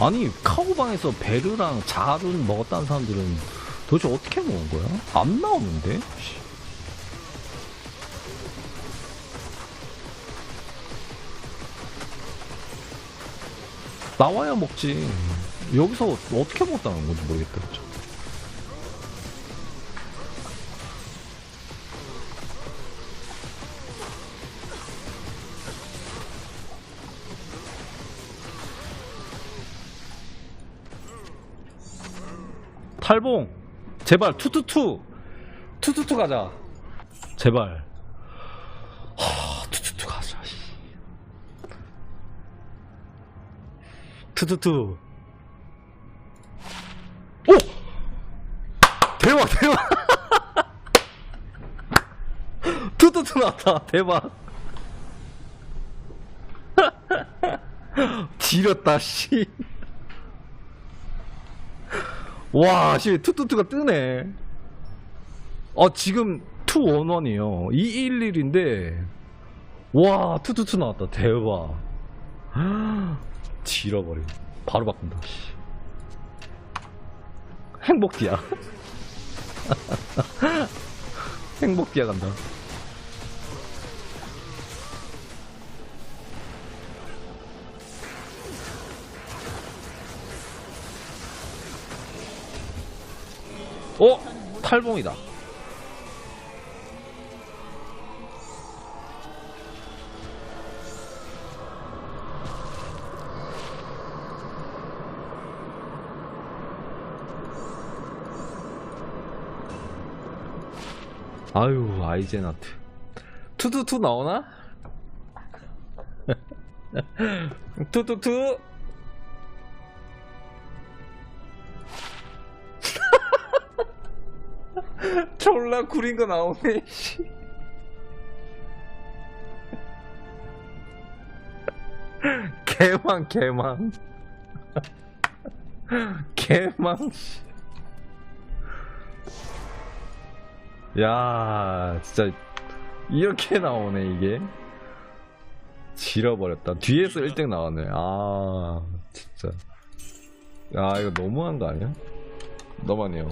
아니 카오방에서 베르랑 자룬 먹었다는 사람들은 도대체 어떻게 먹은 거야? 안 나오는데? 씨. 나와야 먹지. 여기서 어떻게 먹었다는 건지 모르겠다. 탈봉. 제발 투투투. 투투투 가자. 제발. 하 투투투 가자 씨. 투투투. 오! 대박 대박. 투투투 나왔다. 대박. 지렸다 씨 와, 씨, 투투투가 뜨네. 어, 지금 211이에요. 211인데, 와, 투투투 나왔다. 대박. 지려버려. 바로 바꾼다, 씨. 행복디야. 행복디야 간다. 어? 탈봉이다. 아유, 아이젠아트. 투투투 나오나? 투투투! 졸라 구린 거 나오네, 씨. 개망, 개망. 개망, 씨. 야, 진짜, 이렇게 나오네, 이게. 지려버렸다. 뒤에서 1등 나왔네. 아, 진짜. 야, 이거 너무한 거 아니야? 너무하네요.